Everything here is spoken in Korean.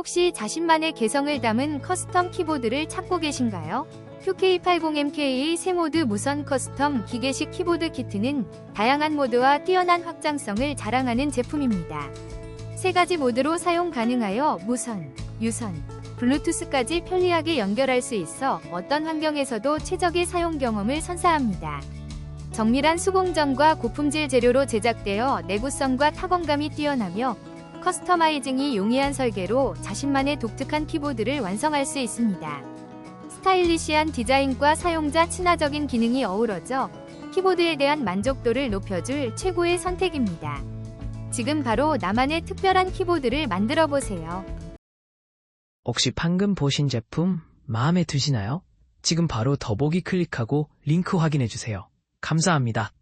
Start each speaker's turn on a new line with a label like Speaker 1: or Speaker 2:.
Speaker 1: 혹시 자신만의 개성을 담은 커스텀 키보드를 찾고 계신가요? QK80MK의 새 모드 무선 커스텀 기계식 키보드 키트는 다양한 모드와 뛰어난 확장성을 자랑하는 제품입니다. 세 가지 모드로 사용 가능하여 무선, 유선, 블루투스까지 편리하게 연결할 수 있어 어떤 환경에서도 최적의 사용 경험을 선사합니다. 정밀한 수공정과 고품질 재료로 제작되어 내구성과 타건감이 뛰어나며 커스터마이징이 용이한 설계로 자신만의 독특한 키보드를 완성할 수 있습니다. 스타일리시한 디자인과 사용자 친화적인 기능이 어우러져 키보드에 대한 만족도를 높여줄 최고의 선택입니다. 지금 바로 나만의 특별한 키보드를 만들어 보세요.
Speaker 2: 혹시 방금 보신 제품 마음에 드시나요? 지금 바로 더보기 클릭하고 링크 확인해 주세요. 감사합니다.